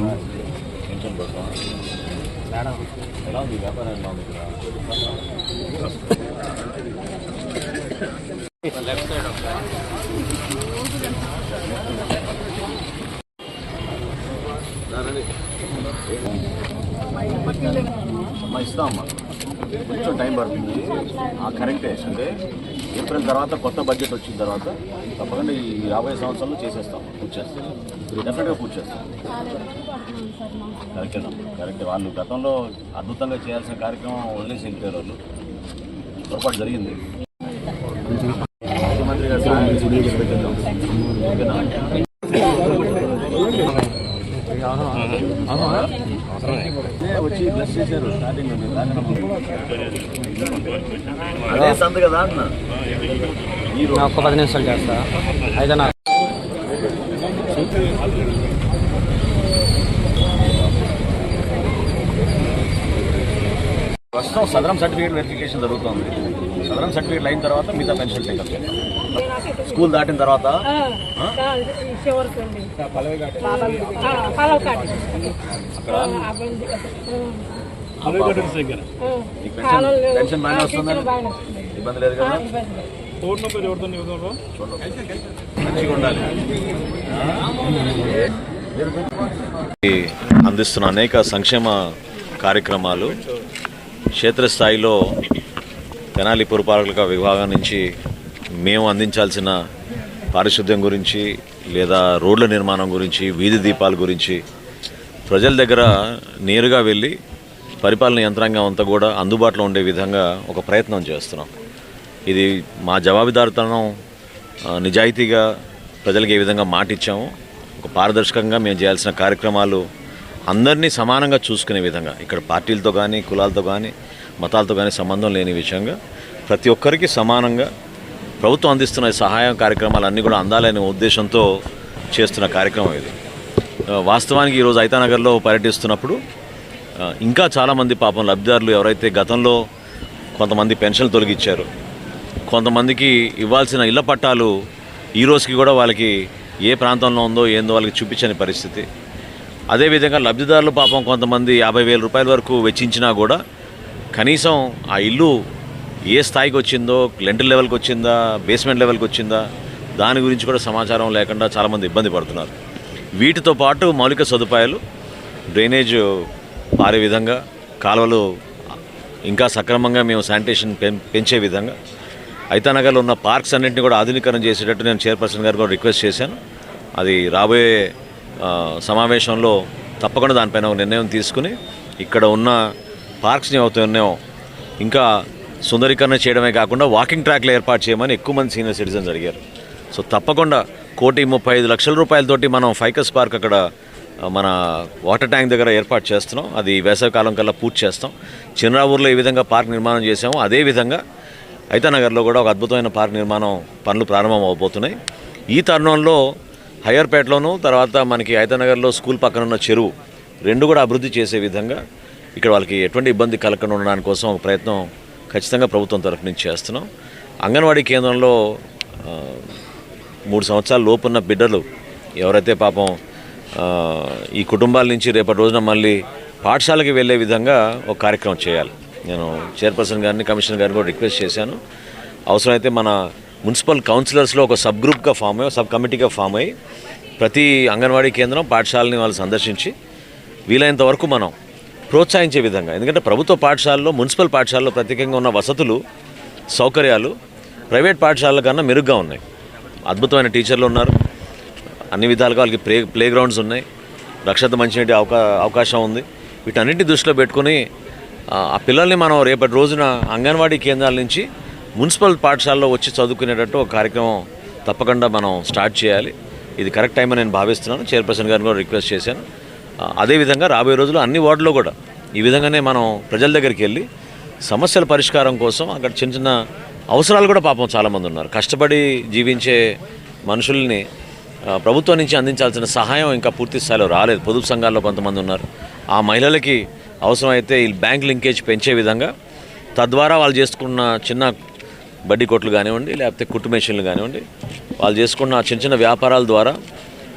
ಬೇಕು ಟೆನ್ಷನ್ ಬೇಕು ಬೇಡ ಎಲ್ಲ ಒಂದು ವ್ಯಾಪಾರ ಲೆಫ್ಟ್ ಸೈಡ್ ಹೋಗ್ತಾರೆ అమ్మా. ఇస్తామమ్మా కొంచెం టైం పడుతుంది. ఆ కరెక్టే. అంటే ఏప్రిల్ తర్వాత కొత్త బడ్జెట్ వచ్చిన తర్వాత తప్పకుండా ఈ యాభై సంవత్సరాలు చేసేస్తాం. పూర్తి చేస్తాం. డెఫినెట్గా పూర్తి చేస్తాం. కరెక్ట్ కరెక్ట్ వాళ్ళు గతంలో అద్భుతంగా చేయాల్సిన కార్యక్రమం వదిలేసి వెళ్ళిపోయారు వాళ్ళు పొరపాటు జరిగింది. ముఖ్యమంత్రి గారు ఓకేనా? వచ్చి బ్లెస్ చేశారు స్టార్టింగ్ అదే కదా అన్న ఒక్క పది నిమిషాలు చేస్తా. అయితే నాకు ప్రస్తుతం సదరం సర్టిఫికేట్ వెరిఫికేషన్ జరుగుతుంది. సదరం సర్టిఫికేట్ అయిన తర్వాత మిగతా పెన్షన్ టేకప్ స్కూల్ దాటిన తర్వాత పెన్షన్ పెన్షన్ బాగానే వస్తుందని ఇబ్బంది లేదు కదా? మంచిగా ఉండాలి. అందిస్తున్న అనేక సంక్షేమ కార్యక్రమాలు క్షేత్రస్థాయిలో తెనాలి పురపాలక విభాగం నుంచి మేము అందించాల్సిన పారిశుద్ధ్యం గురించి లేదా రోడ్ల నిర్మాణం గురించి వీధి దీపాల గురించి ప్రజల దగ్గర నేరుగా వెళ్ళి పరిపాలన యంత్రాంగం అంతా కూడా అందుబాటులో ఉండే విధంగా ఒక ప్రయత్నం చేస్తున్నాం. ఇది మా జవాబుదారితనం నిజాయితీగా ప్రజలకు ఏ విధంగా మాట ఇచ్చామో ఒక పారదర్శకంగా మేము చేయాల్సిన కార్యక్రమాలు అందరినీ సమానంగా చూసుకునే విధంగా ఇక్కడ పార్టీలతో కానీ కులాలతో కానీ మతాలతో కానీ సంబంధం లేని విషయంగా ప్రతి ఒక్కరికి సమానంగా ప్రభుత్వం అందిస్తున్న సహాయం సహాయం కార్యక్రమాలన్నీ కూడా అందాలనే ఉద్దేశంతో చేస్తున్న కార్యక్రమం ఇది. వాస్తవానికి ఈరోజు ఐతానగర్లో పర్యటిస్తున్నప్పుడు ఇంకా చాలామంది పాపం లబ్ధిదారులు ఎవరైతే గతంలో కొంతమంది పెన్షన్లు తొలగించారు కొంతమందికి ఇవ్వాల్సిన ఇళ్ళ పట్టాలు ఈ రోజుకి కూడా వాళ్ళకి ఏ ప్రాంతంలో ఉందో ఏందో వాళ్ళకి చూపించని పరిస్థితి. అదేవిధంగా లబ్ధిదారులు పాపం కొంతమంది యాభై వేల రూపాయల వరకు వెచ్చించినా కూడా కనీసం ఆ ఇల్లు ఏ స్థాయికి వచ్చిందో లెంటర్ లెవెల్కి వచ్చిందా బేస్మెంట్ లెవెల్కి వచ్చిందా దాని గురించి కూడా సమాచారం లేకుండా చాలామంది ఇబ్బంది పడుతున్నారు. వీటితో పాటు మౌలిక సదుపాయాలు డ్రైనేజ్ పారే విధంగా కాలువలు ఇంకా సక్రమంగా మేము శానిటేషన్ పెం- పెంచే విధంగా ఐతానగర్లో ఉన్న పార్క్స్ అన్నింటినీ కూడా ఆధునీకరణ చేసేటట్టు నేను చైర్పర్సన్ గారు కూడా రిక్వెస్ట్ చేశాను. అది రాబోయే సమావేశంలో తప్పకుండా దానిపైన ఒక నిర్ణయం తీసుకుని ఇక్కడ ఉన్న పార్క్స్ని అవుతున్నాయో ఇంకా సుందరీకరణ చేయడమే కాకుండా వాకింగ్ ట్రాక్లు ఏర్పాటు చేయమని ఎక్కువ మంది సీనియర్ సిటిజన్స్ అడిగారు. సో తప్పకుండా కోటి ముప్పై ఐదు లక్షల రూపాయలతోటి మనం ఫైకస్ పార్క్ అక్కడ మన వాటర్ ట్యాంక్ దగ్గర ఏర్పాటు చేస్తున్నాం. అది వేసవికాలం కల్లా పూర్తి చేస్తాం. చిన్నరావూరులో ఏ విధంగా పార్క్ నిర్మాణం చేసాము అదే విధంగా ఐతానగర్లో కూడా ఒక అద్భుతమైన పార్క్ నిర్మాణం పనులు ప్రారంభం అవబోతున్నాయి. ఈ తరుణంలో హయ్యర్పేటలోను తర్వాత మనకి ఐతానగర్లో స్కూల్ పక్కన ఉన్న చెరువు రెండు కూడా అభివృద్ధి చేసే విధంగా ఇక్కడ వాళ్ళకి ఎటువంటి ఇబ్బంది కలగకుండా ఉండడానికి కోసం ఒక ప్రయత్నం ఖచ్చితంగా ప్రభుత్వం తరఫు నుంచి చేస్తున్నాం. అంగన్వాడీ కేంద్రంలో మూడు సంవత్సరాల లోపున్న బిడ్డలు ఎవరైతే పాపం ఈ కుటుంబాల నుంచి రేపటి రోజున మళ్ళీ పాఠశాలకి వెళ్ళే విధంగా ఒక కార్యక్రమం చేయాలి. నేను చైర్పర్సన్ గారిని కమిషనర్ గారిని కూడా రిక్వెస్ట్ చేశాను. అవసరమైతే మన మున్సిపల్ కౌన్సిలర్స్లో ఒక సబ్ గ్రూప్గా ఫామ్ అయ్యి సబ్ కమిటీగా ఫామ్ అయ్యి ప్రతి అంగన్వాడీ కేంద్రం పాఠశాలని వాళ్ళు సందర్శించి వీలైనంత వరకు మనం ప్రోత్సహించే విధంగా. ఎందుకంటే ప్రభుత్వ పాఠశాలలో మున్సిపల్ పాఠశాలలో ప్రత్యేకంగా ఉన్న వసతులు సౌకర్యాలు ప్రైవేట్ పాఠశాలల కన్నా మెరుగ్గా ఉన్నాయి. అద్భుతమైన టీచర్లు ఉన్నారు. అన్ని విధాలుగా వాళ్ళకి ప్లే ప్లే గ్రౌండ్స్ ఉన్నాయి. రక్షత మంచినీటి అవకా అవకాశం ఉంది. వీటన్నింటి దృష్టిలో పెట్టుకుని ఆ పిల్లల్ని మనం రేపటి రోజున అంగన్వాడీ కేంద్రాల నుంచి మున్సిపల్ పాఠశాలలో వచ్చి చదువుకునేటట్టు ఒక కార్యక్రమం తప్పకుండా మనం స్టార్ట్ చేయాలి. ఇది కరెక్ట్ టైం అని నేను భావిస్తున్నాను. చైర్పర్సన్ గారిని కూడా రిక్వెస్ట్ చేశాను. అదేవిధంగా రాబోయే రోజుల్లో అన్ని వార్డులో కూడా ఈ విధంగానే మనం ప్రజల దగ్గరికి వెళ్ళి సమస్యల పరిష్కారం కోసం అక్కడ చిన్న చిన్న అవసరాలు కూడా పాపం చాలామంది ఉన్నారు. కష్టపడి జీవించే మనుషుల్ని ప్రభుత్వం నుంచి అందించాల్సిన సహాయం ఇంకా పూర్తి స్థాయిలో రాలేదు. పొదుపు సంఘాల్లో కొంతమంది ఉన్నారు. ఆ మహిళలకి అవసరమైతే ఈ బ్యాంక్ లింకేజ్ పెంచే విధంగా తద్వారా వాళ్ళు చేసుకున్న చిన్న బడ్డీ కొట్లు కానివ్వండి లేకపోతే కుట్టు మెషిన్లు కానివ్వండి వాళ్ళు చేసుకున్న చిన్న చిన్న వ్యాపారాల ద్వారా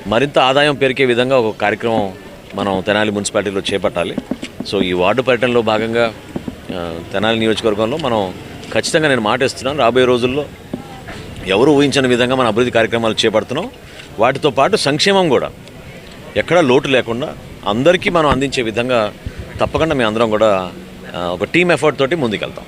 మరింత ఆదాయం పెరిగే విధంగా ఒక కార్యక్రమం మనం తెనాలి మున్సిపాలిటీలో చేపట్టాలి. సో ఈ వార్డు పర్యటనలో భాగంగా తెనాలి నియోజకవర్గంలో మనం ఖచ్చితంగా నేను మాట ఇస్తున్నాను. రాబోయే రోజుల్లో ఎవరు ఊహించని విధంగా మన అభివృద్ధి కార్యక్రమాలు చేపడుతున్నాం. వాటితో పాటు సంక్షేమం కూడా. ఎక్కడా లోటు లేకుండా అందరికీ మనం అందించే విధంగా తప్పకుండా మేము అందరం కూడా ఒక టీమ్ ఎఫర్ట్ తోటి ముందుకెళ్తాం.